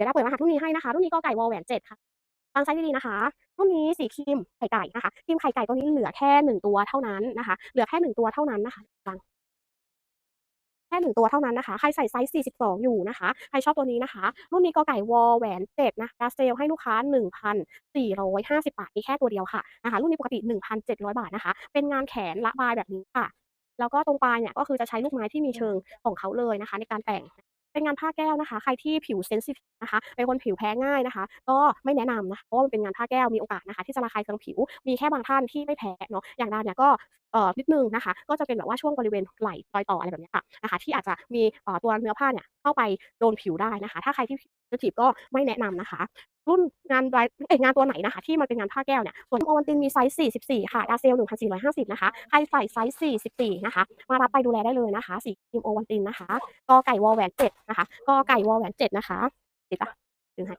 ดี๋ยวเราเปิดรหัสรุ่นนี้ให้นะคะรุ่นนี้กอไก่วอลแหวนเจ็ดค่ะฟังไซส์ดีๆนะคะรุ่นนี้สีครีมไข่ไก่นะคะครีมไข่ไก่ตัวนี้เหลือแค่หนึ่งตัวเท่านั้นนะคะ เหลือแค่หนึ่งตัวเท่านั้นนะคะฟังแค่หนึ่งตัวเท่านั้นนะคะ ใครใส่ไซส์ 42 อยู่นะคะ ใครชอบตัวนี้นะคะ รุ่นนี้กอไก่วอลแหวนเจ็ดนะคะเซลลให้ลูกค้า 1,450 บาทมีแค่ตัวเดียวค่ะนะคะ รุ่นนี้ปกติ 1,700 บาทนะคะ เป็นงานแขนละบายแบบนี้ค่ะ แล้วก็ตรงปลายเนี่ยก็คือจะใช้ลูกไม้ที่มีเชิงของเขาเลยนะคะ ในการแต่ง เป็นงานผ้าแก้วนะคะ ใครที่ผิวเซนซิทีฟนะคะเป็นคนผิวแพ้ง่ายนะคะ ก็ไม่แนะนำนะเพราะว่ามันเป็นงานผ้าแก้วมีโอกาสนะคะ ที่จะระคายเคืองผิวมีแค่บางท่านที่ไม่แพ้เนาะอย่างดาเนี่ยก็เอ่อนิดนึงนะคะ ก็จะเป็นแบบว่าช่วงบริเวณไหล่รอยต่ออะไรแบบนี้ค่ะนะคะ ที่อาจจะมีเอ่อตัวเนื้อผ้าเนี่ยเข้าไปโดนผิวได้นะคะ ถ้าใครที่ผิวเซนซิทีฟก็ไม่แนะนำนะคะ รุ่นงานไดเอ้งานตัวไหนนะคะ ที่มันเป็นงานผ้าแก้วเนี่ยส่วนโอวัลตินมีไซส์ 44 ค่ะดาเซล 1,450 นะคะ ใครใส่ไซส์ 44 นะคะ มารับไปดูแลได้เลยนะคะ สีครีมโอวัลตินนะคะกอไก่วอแหวนเจ็ดนะคะกอไก่วอแหวนเจ็ดนะคะติดปะดึงให้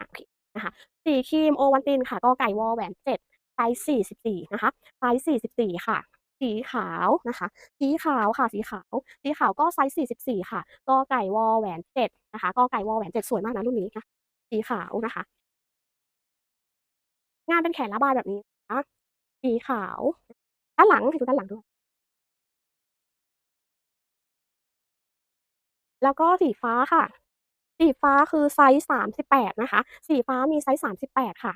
อะโอเคนะคะสีครีมโอวัลตินค่ะกอไก่วอแหวนเจ็ดไซส์ 44 นะคะไซส์ 44 ค่ะสีขาวนะคะ สีขาวค่ะ สีขาว สีขาวก็ไซส์ 44 ค่ะกอไก่วอแหวนเจ็ดนะคะกอไก่วอแหวนเจ็ดสวยมากนะรุ่นนี้นะ สีขาวนะคะ งานเป็นแขนระบายแบบนี้นะสีขาว ด้านหลังให้ดูด้านหลังด้วย แล้วก็สีฟ้าค่ะ สีฟ้าคือไซส์38นะคะ สีฟ้ามีไซส์38ค่ะ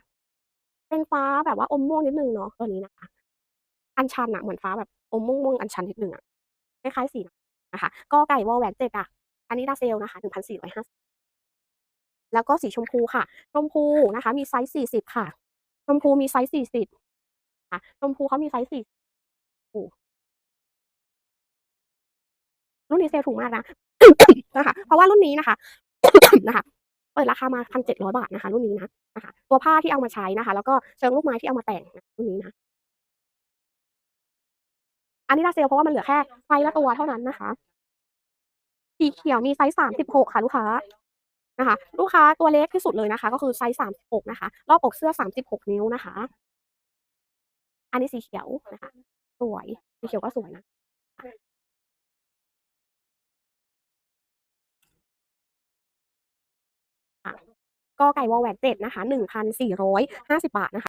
เป็นฟ้าแบบว่าอมม่วงนิดนึงเนาะตัวนี้นะคะ อัญชันอะเหมือนฟ้าแบบอมม่วงอัญชันนิดนึงอะคล้ายๆสีนะคะกอไก่วอลแหวนเจ็ดอะอันนี้ดาเซลนะคะ1,450 แล้วก็สีชมพูค่ะ ชมพูนะคะ มีไซส์40ค่ะ ชมพูมีไซส์40ค่ะชมพูเขามีไซส์40โอ้รุ่นนี้เซลถูกมากนะนะคะ เพราะว่ารุ่นนี้นะคะนะคะเปิดราคามา1,700บาทนะคะ รุ่นนี้นะนะคะ ตัวผ้าที่เอามาใช้นะคะ แล้วก็เชิงลูกไม้ที่เอามาแต่งนะรุ่นนี้นะอันนี้ดาเซลเพราะว่ามันเหลือแค่ไซส์ละตัวเท่านั้นนะคะ สีเขียวมีไซส์36ค่ะลูกค้า นะคะ ลูกค้าตัวเล็กที่สุดเลยนะคะ ก็คือไซส์สามสิบหกนะคะ รอบอกเสื้อสามสิบหกนิ้วนะคะ อันนี้สีเขียวนะคะ สวยสีเขียวก็สวยนะก็ไก่วอแหวนเจ็ดนะคะหนึ่งพันสี่ร้อยห้าสิบาทนะคะ